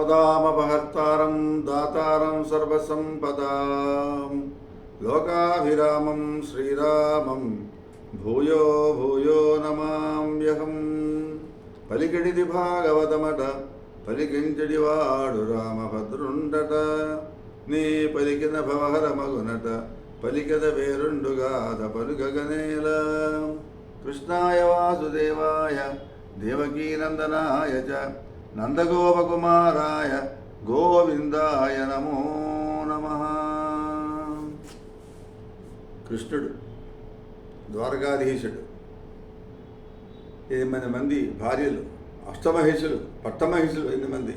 ఆపదామపహర్తారం దాతారం సర్వసంపదాం. లోకాభిరామం శ్రీరామం భూయో భూయో నమామ్యహం. పలికిడిది భాగవతమట పలికించడి వాడు రామభద్రుండట. నీ పలికిన భవహర మగునట పలికద వేరుండుగాద పలుకగనేల కృష్ణాయ వాసుదేవాయ దేవకీనందనాయ చ నందగోపకుమారాయ గోవిందాయ నమో నమ కృష్ణుడు ద్వారకాధీశుడు ఎనిమిది మంది భార్యలు అష్టమహిషులు పట్టమహిషులు ఎనిమిది మంది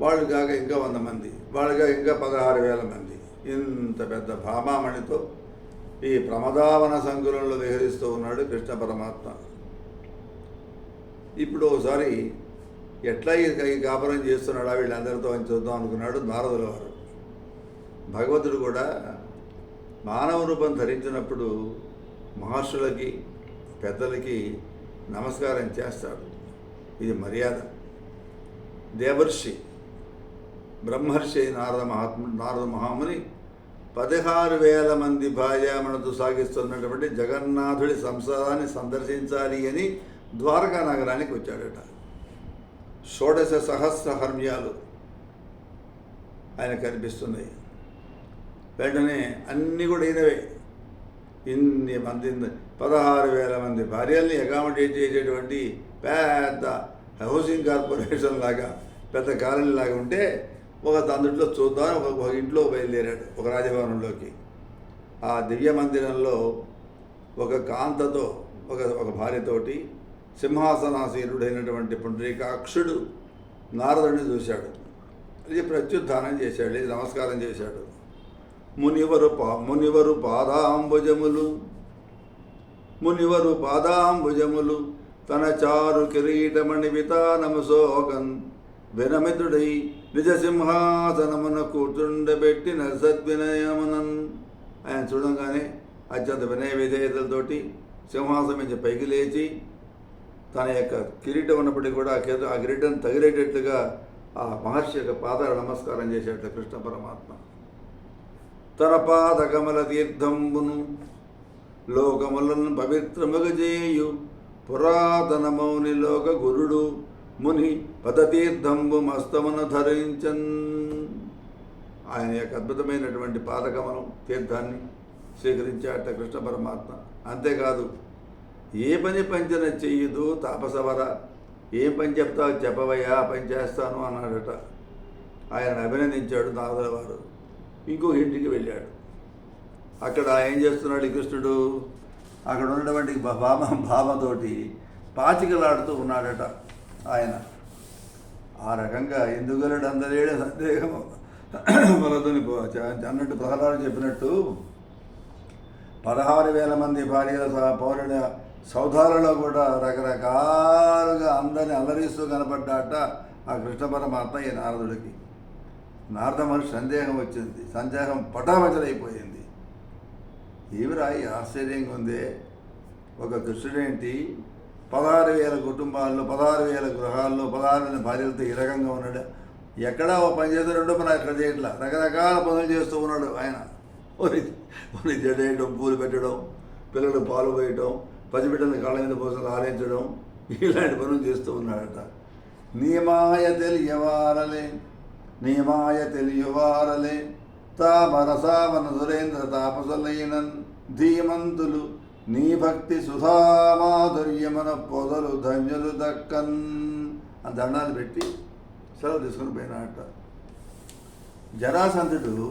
వాళ్ళు కాక ఇంకా వంద మంది వాళ్ళుగా ఇంకా పదహారు వేల మంది. ఇంత పెద్ద భామామణితో ఈ ప్రమదావన సంకులంలో విహరిస్తూ ఉన్నాడు కృష్ణ పరమాత్మ. ఇప్పుడు ఒకసారి ఎట్లా ఈ కాపురం చేస్తున్నాడా వీళ్ళందరితో అని చూద్దాం అనుకున్నాడు నారదుల వారు. భగవంతుడు కూడా మానవ రూపం ధరించినప్పుడు మహర్షులకి పెద్దలకి నమస్కారం చేస్తాడు. ఇది మర్యాద. దేవర్షి బ్రహ్మర్షి నారద మహాత్ముడు నారద మహాముని పదహారు వేల మంది భార్యామణతో సాగిస్తున్నటువంటి జగన్నాథుడి సంసారాన్ని సందర్శించాలి అని ద్వారకా నగరానికి వచ్చాడట. షోడశ సహస్ర హర్మ్యాలు ఆయన కనిపిస్తున్నాయి. వెంటనే అన్నీ కూడా ఈయనవే. ఇన్ని మంది పదహారు వేల మంది భార్యల్ని అకామిడేట్ చేసేటువంటి పెద్ద హౌసింగ్ కార్పొరేషన్ లాగా పెద్ద కాలనీ లాగా ఉంటే ఒక తందుట్లో చూద్దాం ఒక ఒక ఇంట్లో బయలుదేరాడు ఒక రాజభవనంలోకి. ఆ దివ్య మందిరంలో ఒక కాంతతో ఒక ఒక భార్యతోటి సింహాసనాసీనుడైనటువంటి పుండరీకాక్షుడు నారదుడిని చూశాడు. ఇది ప్రత్యుత్థానం చేశాడు నమస్కారం చేశాడు. మునివరు పా మునివరు పాదాంబుజములు మునివరు పాదాంబుజములు తన చారు కిరీటమణి వితానము సోకన్ వినమితుడై నిజ సింహాసనమున కూర్చుండబెట్టిన సద్వినయమునన్. ఆయన చూడంగానే అత్యంత వినయ విధేయతలతోటి సింహాసనం నుంచి పైకి లేచి తన యొక్క కిరీటం ఉన్నప్పటికీ కూడా ఆ కిరీటం- ఆ తగిలేటట్లుగా ఆ మహర్షి యొక్క పాదాలు నమస్కారం చేసేట కృష్ణ పరమాత్మ. తన పాద కమల తీర్థంబును లోకములను పవిత్రముగజేయు. పురాతన మౌని లోక గురుడు ముని పదతీర్థంబు మస్తమును ధరించన్. ఆయన యొక్క అద్భుతమైనటువంటి పాదకమలం తీర్థాన్ని స్వీకరించాట కృష్ణ పరమాత్మ. అంతేకాదు ఏ పని పంచన చెయ్యదు తాపసవర. ఏం పని చెప్తావు చెప్పవయ్యా పని చేస్తాను అన్నాడట. ఆయన అభినందించాడు నారదుల వారు ఇంకో ఇంటికి వెళ్ళాడు. అక్కడ ఏం చేస్తున్నాడు కృష్ణుడు? అక్కడ ఉన్నటువంటి భామ భామతోటి పాచికలాడుతూ ఉన్నాడట ఆయన. ఆ రకంగా ఎందుగలడు అందలేడు సందేహం. మనతోని అన్నట్టు ప్రహ్లాదు చెప్పినట్టు పదహారు వేల మంది భార్యల సహా పౌరుల సౌధాలలో కూడా రకరకాలుగా అందరిని అలరిస్తూ కనపడ్డాట ఆ కృష్ణ పరమాత్మ ఈ నారదుడికి. నారద మనిషి సందేహం వచ్చింది సందేహం పటామచలైపోయింది ఏమిరా ఈ ఆశ్చర్యంగా ఉందే? ఒక కృష్ణుడేంటి పదహారు వేల కుటుంబాల్లో పదహారు వేల గృహాల్లో పదహారు వేల భార్యలతో ఈ రకంగా ఉన్నాడు. ఎక్కడా ఓ పని రెండో మన అక్కడ చేయట్లా రకరకాల పనులు చేస్తూ ఉన్నాడు ఆయన. ఓరి ఓరి జడేయడం పూలు పెట్టడం పిల్లలు పాలు పోయటం పసిబిడ్డలను కాళ్ళ మీద పోసలు ఆరించడం ఇలాంటి పనులు చేస్తూ ఉన్నాడట. నియమాయ తెలియవారలే నియమాయ తెలియవారలే. తామరసావన సురేంద్ర తాపసులైనన్ ధీమంతులు నీ భక్తి సుధామాధుర్యమన పొదలు ధన్యులు దక్కన్ అని దండాలు పెట్టి సెలవు తీసుకుని పోయినాడట. జరాసంతుడు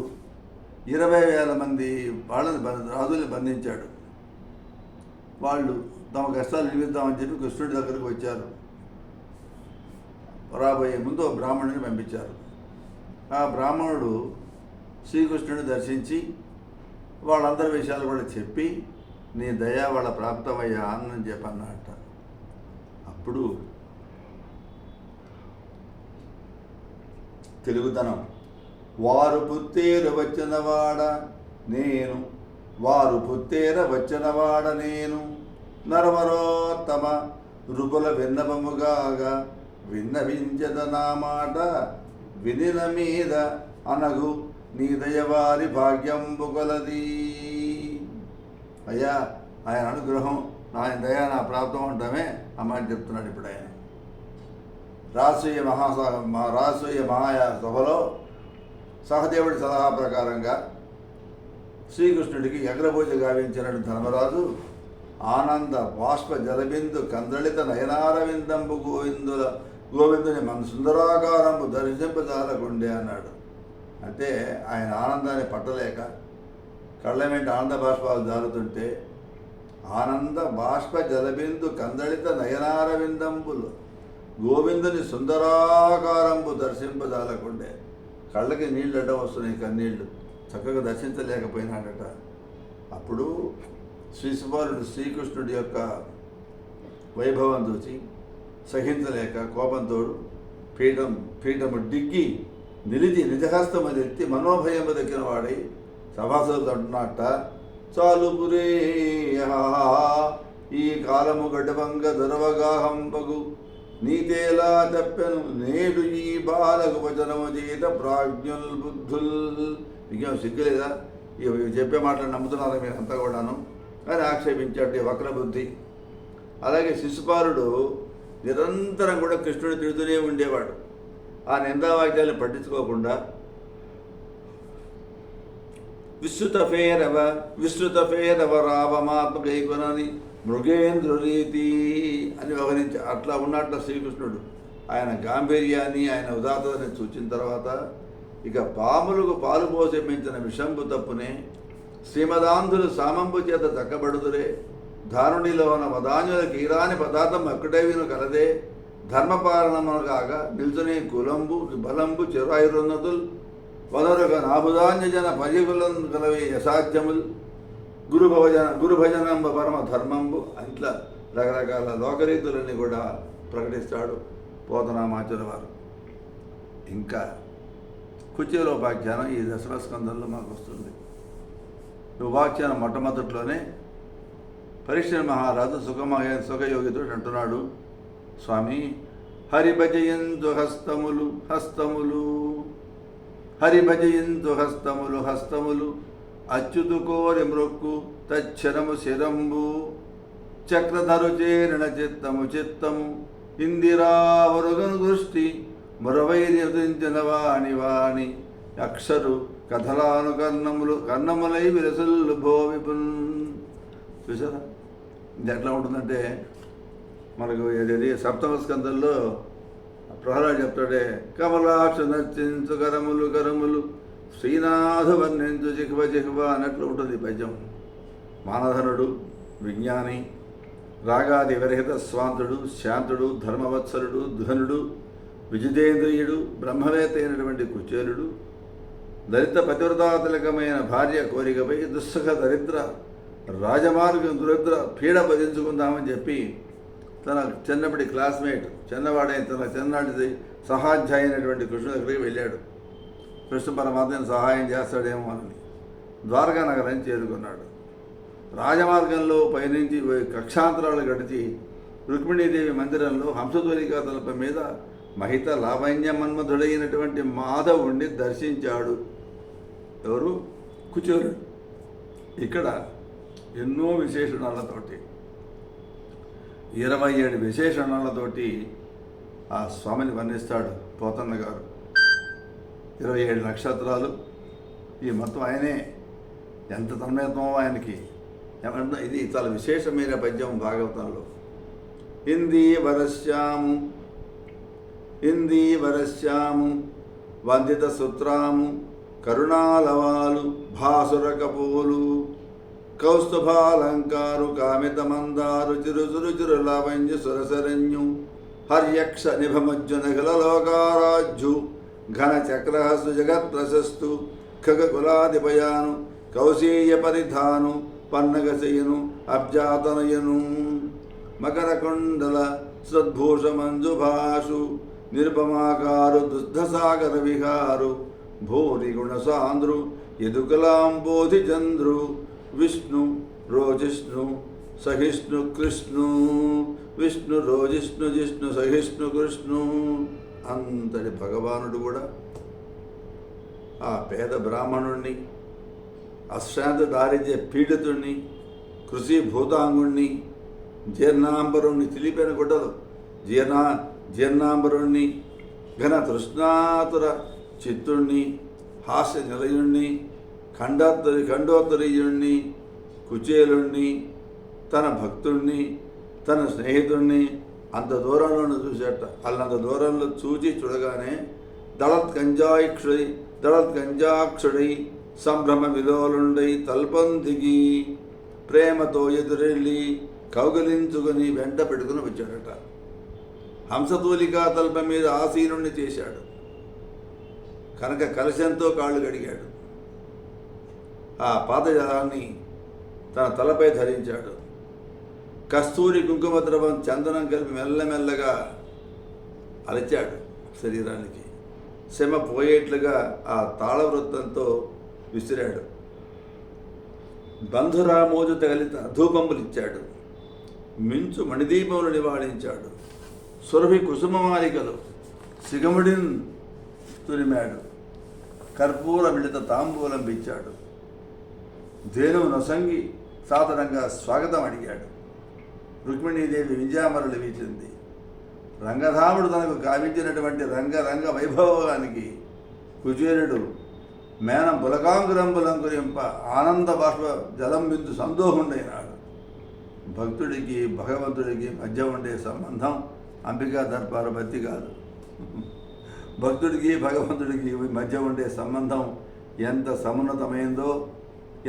ఇరవై వేల మంది వాళ్ళని రాజుల్ని బంధించాడు. వాళ్ళు తమ కష్టాలు నిలిపిద్దామని చెప్పి కృష్ణుడి దగ్గరకు వచ్చారు. రాబోయే ముందు ఓ బ్రాహ్మణుని పంపించారు. ఆ బ్రాహ్మణుడు శ్రీకృష్ణుని దర్శించి వాళ్ళందరి విషయాలు కూడా చెప్పి నీ దయ వాళ్ళ ప్రాప్తమయ్యా అని చెప్పన్నట అప్పుడు తెలుగుతనం వారు పుత్తేరు వచ్చినవాడ నేను వారు పుత్తేర వచ్చినవాడ నేను. నరవరోత్తమ రుపుల విన్నపముగాగా విన్నవించద నా మాట వినిన మీద అనగు నీ దయవారి భాగ్యంబు కొలది. అయ్యా ఆయన అనుగ్రహం ఆయన దయ నా ప్రాప్తం ఉండటమే అమ్మాయి చెప్తున్నాడు ఇప్పుడు ఆయన. రాసూయ మహాస రాసూయ మహాయా సభలో సహదేవుడి సలహా ప్రకారంగా శ్రీకృష్ణుడికి ఎగ్రభూజ గావించినట్టు ధర్మరాజు. ఆనంద బాష్ప జలబిందు కందళిత నయనారవిందంబు గోవిందుల గోవిందుని మన సుందరాకారంబు దర్శింపజాలకుండే అన్నాడు. అంటే ఆయన ఆనందాన్ని పట్టలేక కళ్ళ వెంట ఆనంద బాష్పాలు జారుతుంటే ఆనంద బాష్ప జలబిందు కందళిత నయనారవిందంబులు గోవిందుని సుందరాకారంబు దర్శింపజాలకుండే. కళ్ళకి నీళ్ళు అడ్డం వస్తున్నాయి కన్నీళ్ళు. చక్కగా దర్శించలేకపోయినాడట. అప్పుడు శ్రీసుబాలుడు శ్రీకృష్ణుడి యొక్క వైభవం చూసి సహించలేక కోపంతో పీఠం పీఠము డిగ్గి నిలిచి నిజహస్తము ఎత్తి మనోభయము దక్కిన వాడై సభాసులతో అంటున్నట్ట చాలు పురే ఈ కాలము గడవంగ దురవగాహంపగు నీతేలా తప్పెను నేడు ఈ బాలకు వచనము చేత ప్రాజ్ఞుల్ బుద్ధుల్ మీకేం సిగ్గులేదా? ఇవి చెప్పే మాటలు నమ్ముతున్నారా మీరు అంతా కూడాను? అని ఆక్షేపించాడు ఈ వక్ర బుద్ధి అలాగే శిశుపాలుడు నిరంతరం కూడా కృష్ణుడు తిడుతూనే ఉండేవాడు. ఆ నిందావాక్యాలను పట్టించుకోకుండా విస్తృత ఫేరవ విస్తృత ఫేరవ రావమాత్మకైకొనని మృగేంద్ర అని వ్యవహరించి అట్లా ఉన్నట్ల శ్రీకృష్ణుడు ఆయన గాంభీర్యాన్ని ఆయన ఉదాత్తతని చూచిన తర్వాత ఇక పాములకు పాలు పోసి మించిన విషంబు తప్పునే శ్రీమదాంధులు సామంబు చేత దక్కబడుదురే. దారుణిలోన మదాన్యులకు ఈరాని పదార్థం అక్కడే విను కలదే. ధర్మపాలనమును కాక నిల్చునే కులంబు బలంబు చిరాయురున్నతులు వదరుక నాభుధాన్యజన పరిగులం కలవే యసాధ్యములు గురు భవజన గురు భజనంబ పరమ ధర్మంబు ఇట్లా రకరకాల లోకరీతులన్నీ కూడా ప్రకటిస్తాడు పోతనామాచుల వారు ఇంకా కుచేలోపాఖ్యానం ఈ దశమ స్కందంలో మాకు వస్తుంది. ఉపాఖ్యానం మొట్టమొదట్లోనే పరీక్ష మహారాజు సుఖమహ సుఖయోగితుడు అంటున్నాడు. స్వామి హరిభజయంతు హస్తములు హస్తములు. హరిభజయంతు హస్తములు హస్తములు. అచ్యుతు కోరి మృక్కు తచ్చరము శిరంబు. చక్రధరు చేరిన చిత్తము. చిత్తము ఇందిరావరుగను దృష్టి మురవైర్యదించిన అని వాణి అక్షరు కథలాను కర్ణములు కర్ణములై విరసల్లు భోవిపున్. చూసారా ఇది ఎట్లా ఉంటుందంటే మనకు ఏది సప్తమ స్కందంలో ప్రహ్లాద్ చెప్తాడే కమలాక్ష నర్చించు కరములు కరములు శ్రీనాథు వర్ణించు జిహ్వ జిహ్వ అన్నట్లు ఉంటుంది పద్యం. మానధనుడు విజ్ఞాని రాగాది విరహిత స్వాంతుడు శాంతుడు ధర్మవత్సరుడు ధ్వనుడు విజితేంద్రియుడు బ్రహ్మవేత్త అయినటువంటి కుచేలుడు దళిత పతివ్రతాతిలకమైన భార్య కోరికపై దుస్సుఖ దరిద్ర రాజమార్గం దురిద్ర పీడ భజించుకుందామని చెప్పి తన చిన్నప్పటి క్లాస్మేట్ చిన్నవాడైన తన చిన్ననాటి సహాధ్యాయ అయినటువంటి కృష్ణుడి దగ్గరికి వెళ్ళాడు. కృష్ణ పరమాత్మని సహాయం చేస్తాడేమో అని ద్వారకా నగరం చేరుకున్నాడు. రాజమార్గంలో పయనించి కక్షాంతరాలు గడిచి రుక్మిణీదేవి మందిరంలో హంసధ్వనికా తలప మీద మహిత లావణ్య మన్మధుడైనటువంటి మాధవుణ్ణి దర్శించాడు. ఎవరు? కుచేరుడు ఇక్కడ ఎన్నో విశేషణాలతోటి ఇరవై ఏడు విశేషణాలతోటి ఆ స్వామిని వర్ణిస్తాడు పోతన్న గారు. ఇరవై ఏడు నక్షత్రాలు. ఈ మొత్తం ఆయనే ఎంత తన్మయత్వమో ఆయనకి? ఏమంటే ఇది చాలా విశేషమైన పద్యం భాగవతంలో. హిందీ వరశ్యాము ఇందీవరశ్యాము వందిత సూత్రాము కరుణాలవాలు భాసురకపోలు కౌస్తుభాలంకారు కామిత మందారు చిరుచురు సురసరణ్యు హర్యక్ష నిభమజ్జున లోకారాజ్యు ఘన చక్రహసు జగత్ ప్రశస్తు ఖగకులాధిపయాను కౌశీయ పరిధాను పన్నగశయను అబ్జాతనయను మకరకుండల సద్భూష నిర్భమాకారు నిరుపమాకారు దుగ్ధసాగర విహారు భూరి గుణసాంద్రు యదుకలాంబోధి చంద్రు విష్ణు రోజిష్ణు సహిష్ణు కృష్ణు విష్ణు రోజిష్ణు జిష్ణు సహిష్ణు కృష్ణు అంతటి భగవానుడు కూడా. ఆ పేద బ్రాహ్మణుణ్ణి అశ్రాంత దారిద్ర్య పీడితుణ్ణి కృషి భూతాంగుణ్ణి జీర్ణాంబరుణ్ణి తెలిపిన గుడ్డలు జీర్ణ జీర్ణాంబరుణ్ణి ఘన తృష్ణాతుర చిత్తుణ్ణి హాస్య నిలయుణ్ణి ఖండోత్తరి ఖండోత్తరీయుణ్ణి కుచేలుణ్ణి తన భక్తుణ్ణి తన స్నేహితుణ్ణి అంత దూరంలో చూసేట. అల్లంత దూరంలో చూచి చూడగానే దళత్ గంజాయిక్షుడై దళత్ గంజాక్షుడై సంభ్రమ విలోలుండై తల్పం దిగి ప్రేమతో ఎదురెళ్ళి కౌగలించుకొని వెంట పెట్టుకుని వచ్చాడట. హంసతూలికా తల్ప మీద ఆసీనుణ్ణి చేశాడు. కనుక కలశంతో కాళ్ళు గడిగాడు ఆ పాదజలాన్ని తన తలపై ధరించాడు. కస్తూరి కుంకుమ ద్రవం చందనం కలిపి మెల్లమెల్లగా అలచాడు శరీరానికి. శమ పోయేట్లుగా ఆ తాళవృత్తంతో విసిరాడు. బంధురామోజు తగిలిన ధూపములు ఇచ్చాడు మించు మణిదీపములు నివాళించాడు సురభి కుసుమమాలికలు సిగముడిన్ తురిమాడు కర్పూర మిళిత తాంబూలం పిచ్చాడు ధేనువు నొసంగి సాదరంగా స్వాగతం అడిగాడు. రుక్మిణీదేవి వింజామరులు వీచింది. రంగధాముడు తనకు కావించినటువంటి రంగరంగ వైభవానికి కుచేరుడు మేనం పులకాంకురంబులంకురింప ఆనంద బాష్ప జలం బిందు సందోహుండైనాడు. భక్తుడికి భగవంతుడికి మధ్య ఉండే సంబంధం అంబికా దర్బారు భక్తి కాదు. భక్తుడికి భగవంతుడికి మధ్య ఉండే సంబంధం ఎంత సమున్నతమైందో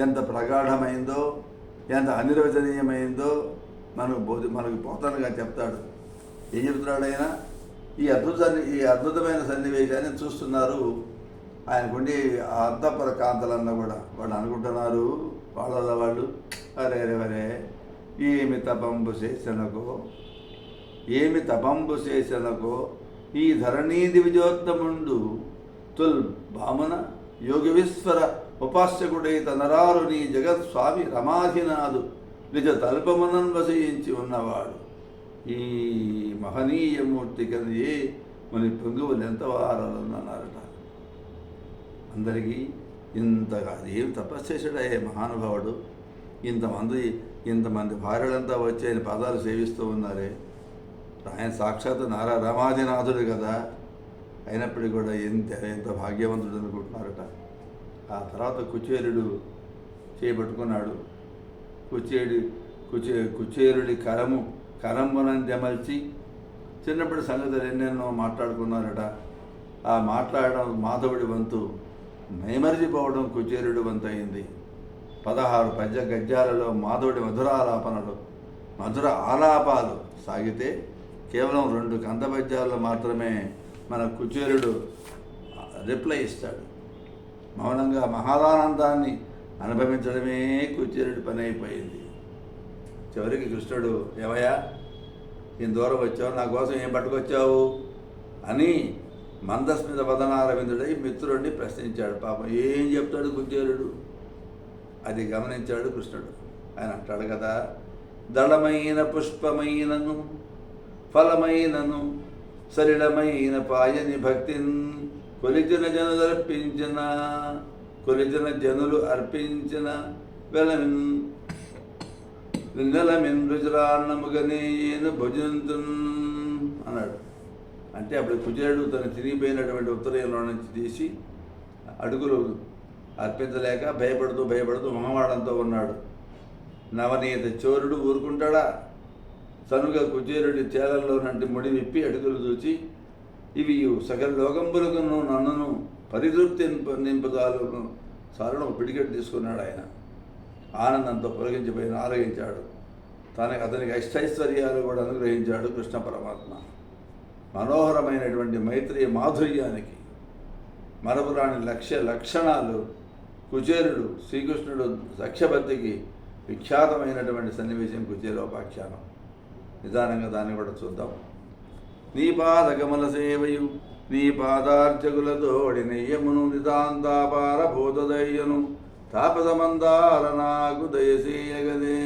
ఎంత ప్రగాఢమైందో ఎంత అనిర్వచనీయమైందో మనకు బోధి మనకు పోతనగా చెప్తాడు. ఏం చెప్తున్నాడు ఆయన ఈ అద్భుత ఈ అద్భుతమైన సన్నివేశాన్ని చూస్తున్నారు. ఆయనకుండి ఆ అంతఃపుర కాంతలన్నా కూడా. వాళ్ళు అనుకుంటున్నారు వాళ్ళ వాళ్ళు అరే అరే అరే ఏమి తపంపు చేసినకో ఏమి తపంబు చేసనకో ఈ ధరణీ దివిజోత్తముండు తుల్ భామన యోగవిశ్వర ఉపాస్యకుడై తనరారు నీ జగత్స్వామి రమాధినాథు నిజ తల్పమునన్ వసయించి ఉన్నవాడు. ఈ మహనీయమూర్తి కదే మన పొంగువులు ఎంత వారాలన్నారట అందరికీ ఇంతగా ఏం తపస్సు చేశాడయ్యే మహానుభావుడు? ఇంతమంది ఇంతమంది భార్యలంతా వచ్చి ఆయన పదాలు సేవిస్తూ ఉన్నారే? ఆయన సాక్షాత్ నారా రామాదినాథుడు కదా. అయినప్పటికీ కూడా ఎంత ఎంత భాగ్యవంతుడు అనుకుంటున్నారట. ఆ తర్వాత కుచేరుడు చేపట్టుకున్నాడు. కుచేడు కుచే కుచేరుడి కరము కరమునని దెమల్చి చిన్నప్పటి సంగతులు ఎన్నెన్నో మాట్లాడుకున్నారట. ఆ మాట్లాడడం మాధవుడి వంతు నైమరిచిపోవడం కుచేరుడి వంతు అయింది. పదహారు పద్య గద్యాలలో మాధవుడి మధుర ఆలాపనలు మధుర ఆలాపాలు సాగితే కేవలం రెండు కందపద్యాల్లో మాత్రమే మన కుచేరుడు రిప్లై ఇస్తాడు. మౌనంగా మహాదానందాన్ని అనుభవించడమే కుచేరుడి పని అయిపోయింది. చివరికి కృష్ణుడు ఏమయ్యా నేను దూరం వచ్చావు నా కోసం ఏం పట్టుకొచ్చావు? అని మందస్మిత వదనారవిందుడై మిత్రుడిని ప్రశ్నించాడు. పాపం ఏం చెప్తాడు కుచేరుడు? అది గమనించాడు కృష్ణుడు. ఆయన అంటాడు కదా దళమైన పుష్పమైనను ఫలమైనను సరిళమైన పాయని భక్తిన్ కొలిచిన జనులు అర్పించిన కొలిచిన జనులు అర్పించిన వెలమిన్ నిన్నలమిన్ రుజురాన్నముగనేయను భుజంతున్ అన్నాడు. అంటే అప్పుడు కుజరుడు తను తిరిగిపోయినటువంటి ఉత్తరయంలో నుంచి తీసి అడుగులు అర్పించలేక భయపడుతూ భయపడుతూ మొహమాడంతో ఉన్నాడు. నవనీత చోరుడు ఊరుకుంటాడా? సనుగ కుచేరుడి చేలల్లో ముడి విప్పి అడుగులు చూచి ఇవి సకల లోకంబులకును నన్నును పరితృప్తి నింపదాలను సారును పిడికెట్ తీసుకున్నాడు ఆయన. ఆనందంతో పొలగించిపోయిన ఆరగించాడు తనకి అతనికి అష్టైశ్వర్యాలు కూడా అనుగ్రహించాడు కృష్ణ పరమాత్మ. మనోహరమైనటువంటి మైత్రి మాధుర్యానికి మరపురాని లక్ష్య లక్షణాలు కుచేరుడు శ్రీకృష్ణుడు లక్ష్యభక్తికి విఖ్యాతమైనటువంటి సన్నివేశం కుచేరోపాఖ్యానం నిదానంగా దాన్ని కూడా చూద్దాం. నీ పాదకమల సేవయు నీ పాదార్చకులతోడి నెయ్యమును నితాంతాపార భూతదయ్యను తాపసమందార నాకు దయసేయగదే.